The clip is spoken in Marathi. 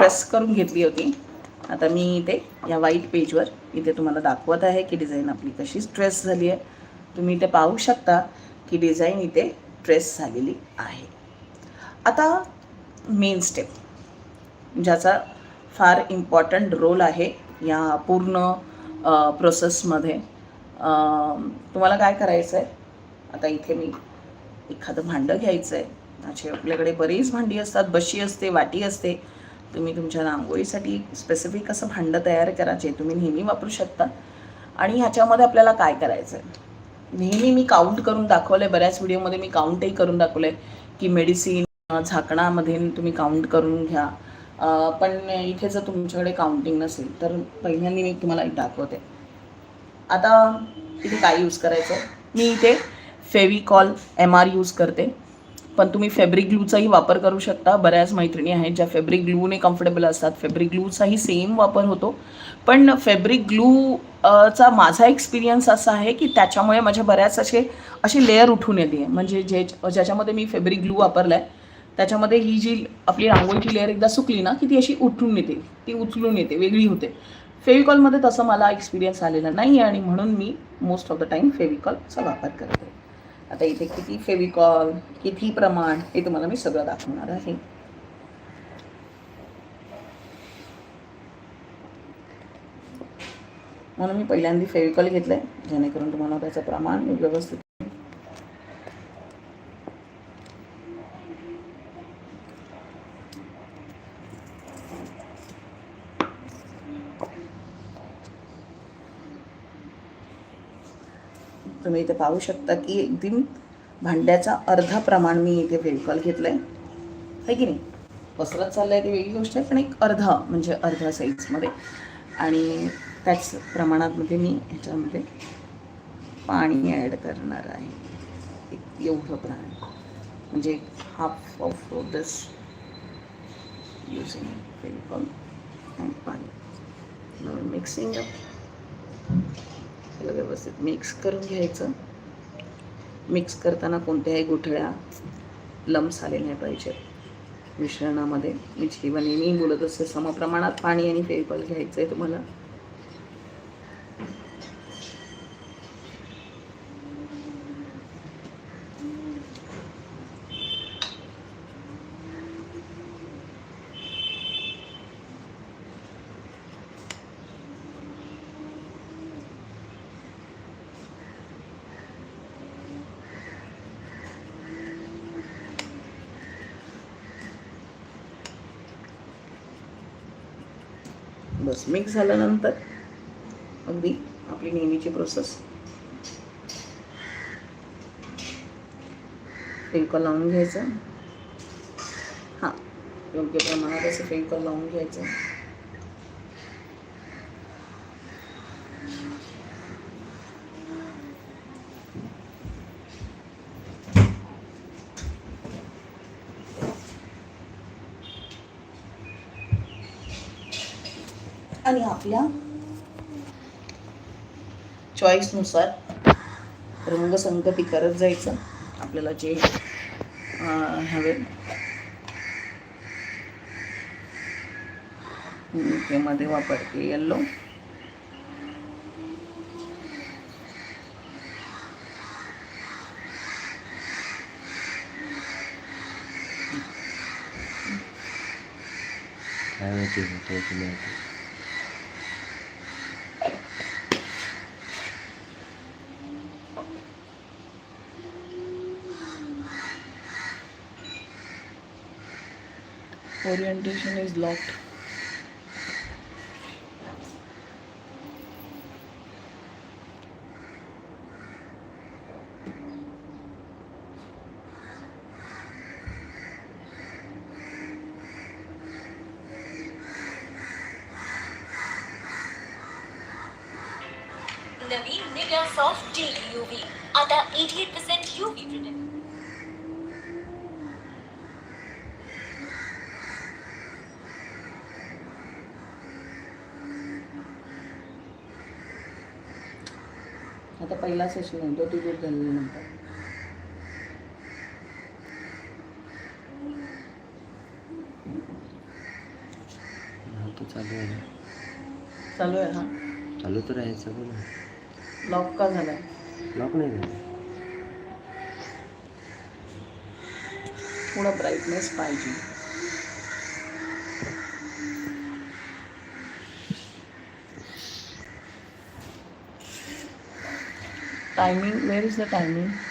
प्रेस करून घेतली होती. आता मी इथे या व्हाईट पेजवर इथे तुम्हाला दाखवत आहे की डिझाईन आपली कशी स्ट्रेस झाली आहे. तुम्ही इथे पाहू शकता की डिझाईन इथे ट्रेस झालेली आहे. आता मेन स्टेप ज्याचा फार इम्पॉर्टंट रोल आहे या पूर्ण प्रोसेसमध्ये तुम्हाला काय करायचं आहे आता इथे मी एखादं भांडं घ्यायचं आहे असे आपल्याकडे बरीच भांडी असतात बशी असते वाटी असते. तुम्ही तुमच्या रांगोळीसाठी स्पेसिफिक असं भांडं तयार करा जे तुम्ही नेहमी वापरू शकता. आणि ह्याच्यामध्ये आपल्याला काय करायचं आहे नेहमी मी काउंट करून दाखवलं आहे बऱ्याच व्हिडिओमध्ये मी काउंटही करून दाखवलं आहे की मेडिसिन झाकणामध्ये तुम्ही काउंट करून घ्या. पण इथे जर तुमच्याकडे काउंटिंग नसेल तर पहिल्यांदा मी तुम्हाला एक दाखवते. आता इथे काय यूज करायचं मी इथे फेविकॉल एम आर यूज करते. पण तुम्ही फॅब्रिक ग्लूचाही वापर करू शकता. बऱ्याच मैत्रिणी आहेत ज्या फॅब्रिक ग्लूने कम्फर्टेबल असतात. फॅब्रिक ग्लूचाही सेम वापर होतो. पण फॅब्रिक ग्लू चा माझा एक्सपिरियन्स असा आहे की त्याच्यामुळे माझ्या बऱ्याच असे असे लेअर उठून येते. म्हणजे जे ज्याच्यामध्ये मी फॅब्रिक ग्लू वापरला आहे त्याच्यामध्ये ही जी आपली रांगोळीची लेअर एकदा सुकली ना की ती अशी उठून येते. ती उचलून येते वेगळी होते. फेविकॉलमध्ये तसं मला एक्सपिरियन्स आलेला नाही आहे आणि म्हणून मी मोस्ट ऑफ द टाईम फेविकॉलचा वापर करते. आता इथे किती फेविकॉल किती प्रमाण हे तुम्हाला मी सगळं दाखवणार आहे. म्हणून मी पहिल्यांदा फेविकॉल घेतलंय जेणेकरून तुम्हाला त्याचं प्रमाण मी व्यवस्थित तुम्ही इथे पाहू शकता की एकदम भांड्याचा अर्धा प्रमाण मी इथे फेविकॉल घेतलं आहे की नाही? पसरत चाललं आहे ती वेगळी गोष्ट आहे पण एक अर्धा म्हणजे अर्धा साईजमध्ये आणि त्याच प्रमाणामध्ये मी ह्याच्यामध्ये पाणी ॲड करणार आहे. एक एवढं प्रमाण म्हणजे half of this using Fevicol and पाणी. मिक्सिंग अप त्याला व्यवस्थित मिक्स करून घ्यायचं. मिक्स करताना कोणत्याही गुठळ्या लम्स आले नाही पाहिजेत. मिश्रणामध्ये. मी जेव्हा नेहमी बोलत असते समप्रमाणात पाणी आणि फेविकॉल घ्यायचं आहे तुम्हाला. बस मिक्स झाल्यानंतर अगदी आपली नेहमीची प्रोसेस फेविकॉल लावून घ्यायचं. हां योग्य प्रमाणात असं फेविकॉल लावून घ्यायचं. आणि आपल्या चॉईसनुसार रंगसंगती करत जायचं. आपल्याला जे हवे. मध्ये वापरते येल्लो काय माहिती orientation is locked. नवीन निगा सॉफ्ट डेली यूव्ही आता 88% यूव्ही प्रोटेक्ट आता पहिला सेशन आहे तो डिलीट झाल्यानंतर तर चालू आहे चालू आहे हा. चालू तर आहे सगळं लॉक का झालाय? लॉक नाही झालं. थोडा ब्राईटनेस पाहिजे. timing where is the timing?